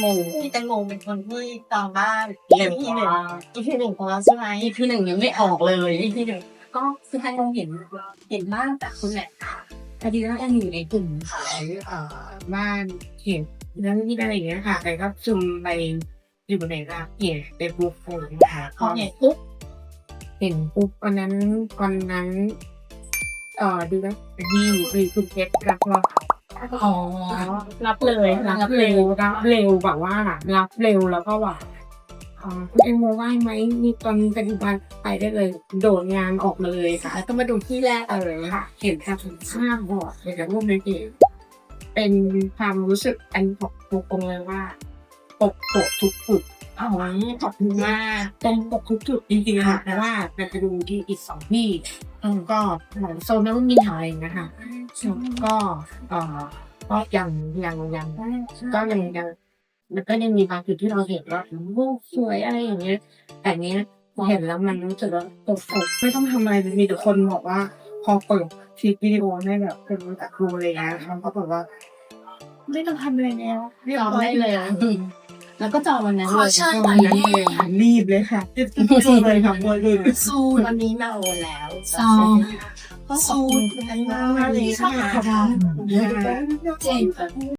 โมพี่แตงโมเป็นคนที่ตามบ้านเร็วที่กหนึ่งว่าอีพีหนึ่งของเราใช่ไหมอีพีหนึ่งยังไม่ออกเลยอีพีหนึ่งก็คือให้เราเห็นเห็นบ้านแต่คุณแหละพอดีแล้วแอนอยู่ในกลุ่มขายเอ่อบ้านเห็นแล้วนี่อะไรอย่างเงี้ยค่ะแต่ก็ซุมไปอยู่ในร้านเห็นเป็นบุ๊กโฟนนะคะพอเห็นปุ๊บเห็นปุ๊บวันนั้นวันนั้นเอ่อดูนะที่มีคุณเพชรรับเรา อ๋อ รับเลยรับเร็วรับเร็วแบบว่ารับเร็วแล้วก็ว่าอ๋อคุณเอ็มโมว่างไหมมีตอนปัจจุบันไปได้เลย โดดงานออกมาเลยค่ะแล้วก็มาดูที่แรกเลยค่ะเห็นแค่ถึงข้ามบอร์ดเลยกับรูปในเกมเป็นความรู้สึกอันบอกตรงๆเลยว่าปกปกทุกจุด อ๋อขอบคุณมากตรงปกทุกจุดจริงๆค่ะแต่ว่าเราจะดูที่อีกสองที่อืมก็เหมือนโซนนั้นมันมีหายนะคะก็เอ่อก็ยังยังยังก็ยังยังมันก็ยังมีบางจุดที่เราเห็นว่าโอ้สวยอะไรอย่างเงี้ยแต่เนี้ยเห็นแล้วมันรู้สึกว่าตกอกไม่ต้องทำอะไรเลยมีแต่คนบอกว่า พอเปิดคลิปวิดีโอให้แบบเป็นจากครูอะไรอย่างเงี้ยเขาก็บอกว่า ไม่ต้องทำอะไรแล้วเรียบจองร้อยได้เลย แล้วก็จองวันนั้นขเลอยเชิญไปเลยค่ะรีบเลยค่ะรีบเลยค่ะรีบเลยซูวันนี้มาโอนแล้วซองก็ขอบคุณคุณมากเลยค่ะค่ะเจ๋ง